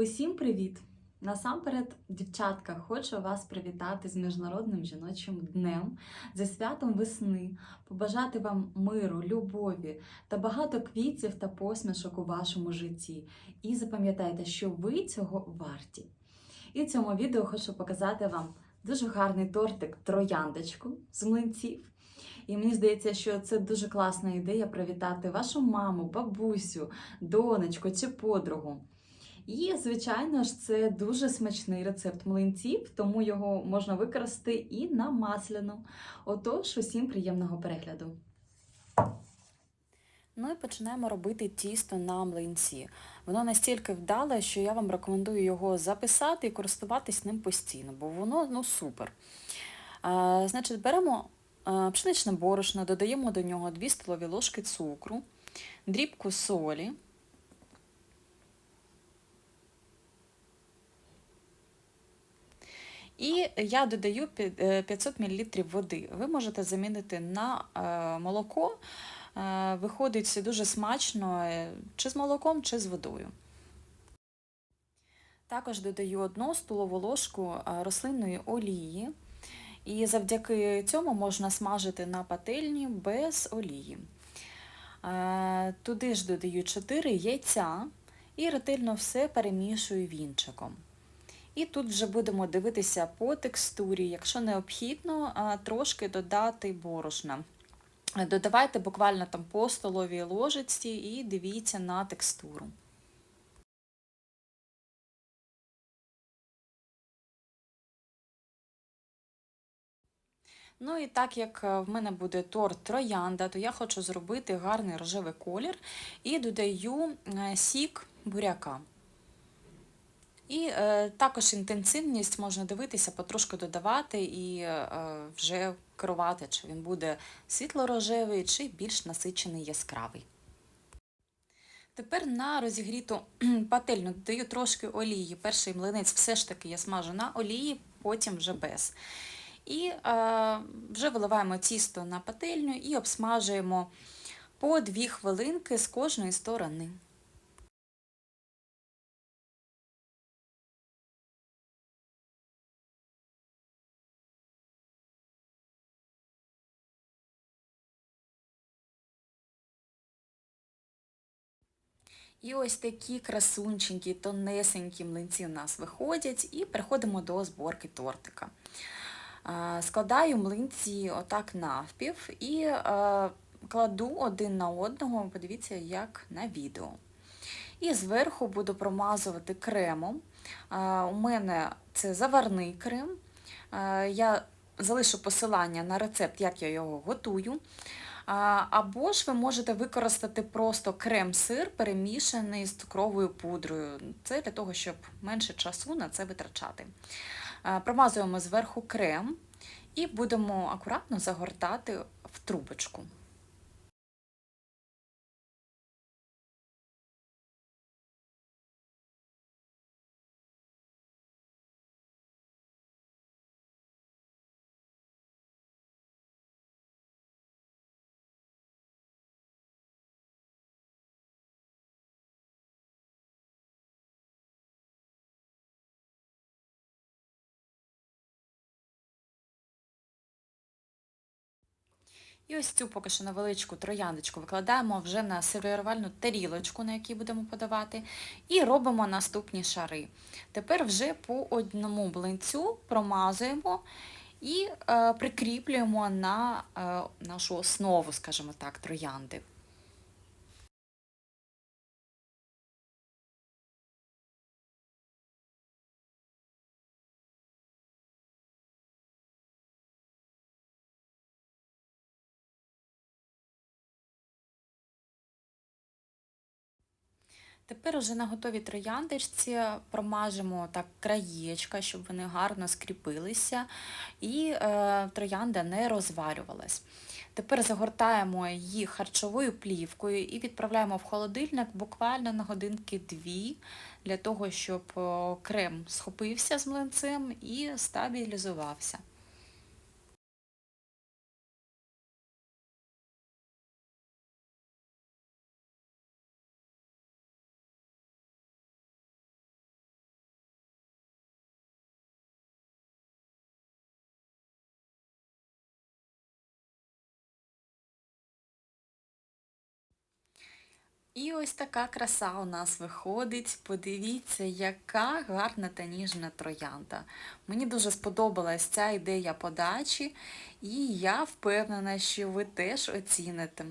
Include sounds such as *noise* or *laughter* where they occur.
Усім привіт! Насамперед, дівчатка, хочу вас привітати з Міжнародним жіночим днем, зі святом весни, побажати вам миру, любові та багато квітів та посмішок у вашому житті. І запам'ятайте, що ви цього варті. І в цьому відео хочу показати вам дуже гарний тортик трояндочку з млинців. І мені здається, що це дуже класна ідея привітати вашу маму, бабусю, донечку чи подругу. І, звичайно ж, це дуже смачний рецепт млинців, тому його можна використати і на масляну. Отож, усім приємного перегляду. Ну і починаємо робити тісто на млинці. Воно настільки вдале, що я вам рекомендую його записати і користуватись ним постійно, бо воно ну, супер. А, значить, беремо пшеничне борошно, додаємо до нього 2 столові ложки цукру, дрібку солі. І я додаю 500 мл води. Ви можете замінити на молоко. Виходить дуже смачно е, чи з молоком, чи з водою. Також додаю 1 столову ложку рослинної олії. І завдяки цьому можна смажити на пательні без олії. Туди ж додаю 4 яйця і ретельно все перемішую вінчиком. І тут вже будемо дивитися по текстурі, якщо необхідно, трошки додати борошна. Додавайте буквально там по столовій ложечці і дивіться на текстуру. Ну і так як в мене буде торт троянда, то я хочу зробити гарний рожевий колір і додаю сік буряка. І е, також інтенсивність можна дивитися, потрошки додавати і е, вже керувати, чи він буде світло-рожевий, чи більш насичений яскравий. Тепер на розігріту *clears throat* пательню додаю трошки олії. Перший млинець все ж таки я смажу на олії, потім вже без. І е, вже виливаємо тісто на пательню і обсмажуємо по 2 хвилинки з кожної сторони. І ось такі красунченькі, тонесенькі млинці у нас виходять, і переходимо до зборки тортика. Складаю млинці отак навпів і кладу один на одного, подивіться, як на відео. І зверху буду промазувати кремом. У мене це заварний крем. Я залишу посилання на рецепт, як я його готую. Або ж ви можете використати просто крем-сир, перемішаний з цукровою пудрою. Це для того, щоб менше часу на це витрачати. Промазуємо зверху крем і будемо акуратно загортати в трубочку. І ось цю поки що невеличку трояндочку викладаємо вже на сервірувальну тарілочку, на якій будемо подавати, і робимо наступні шари. Тепер вже по одному блинцю промазуємо і е, прикріплюємо на е, нашу основу, скажімо так, троянди. Тепер уже на готовій трояндочці промажемо так краєчка, щоб вони гарно скріпилися і е, троянда не розварювалась. Тепер загортаємо її харчовою плівкою і відправляємо в холодильник буквально на годинки дві, для того, щоб крем схопився з млинцем і стабілізувався. І ось така краса у нас виходить. Подивіться, яка гарна та ніжна троянда. Мені дуже сподобалась ця ідея подачі, і я впевнена, що ви теж оціните.